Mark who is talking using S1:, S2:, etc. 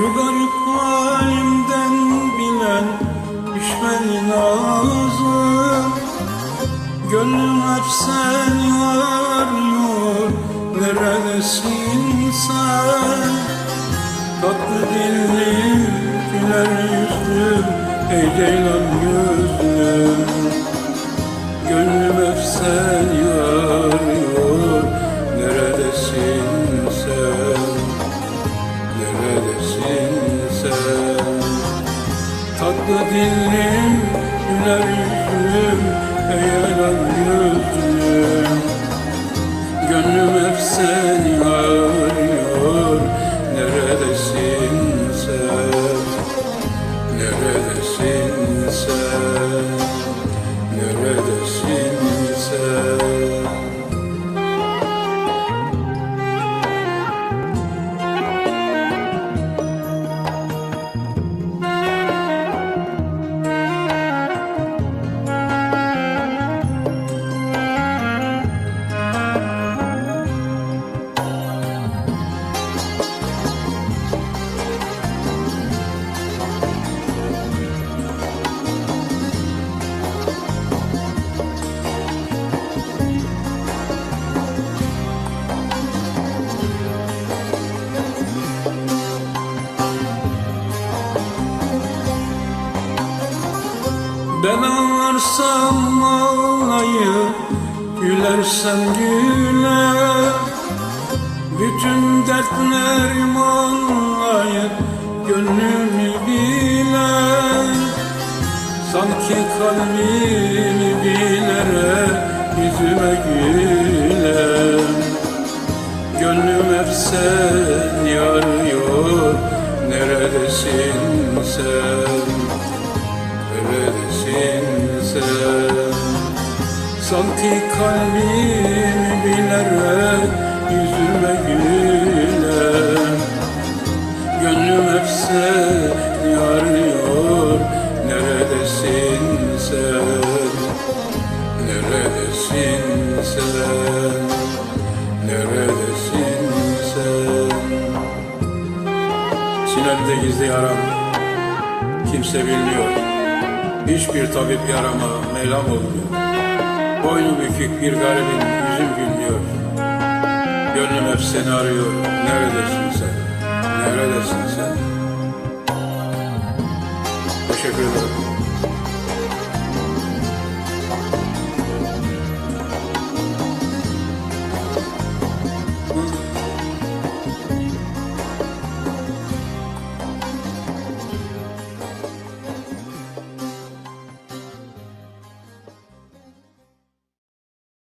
S1: Şu garip halimden bilen düşmen lazım Gönlüm hep seni arıyor Neredesin sen? Tatlı dillim güler yüzlüm Ey ceylan gözlüm Gönlüm hep seni Dilim güler Ben ağlarsam ağlayıp Gülersem güler Bütün dertlerim ağlayıp Gönlümü biler Sanki kalbimi bilerek Yüzüme güler Gönlüm hep seni arıyor Neredesin sen Sanki kalbimi bilerek Yüzüme güler Gönlüm hep seni arıyor Neredesin sen? Neredesin sen? Neredesin sen? Sinemde gizli yaram Kimse bilmiyor. Hiçbir tabip yarama melam olmuyor Boynu bükük bir garibin yüzüm gülmüyor Gönlüm hep seni arıyor Neredesin sen? Neredesin sen? Teşekkür ederim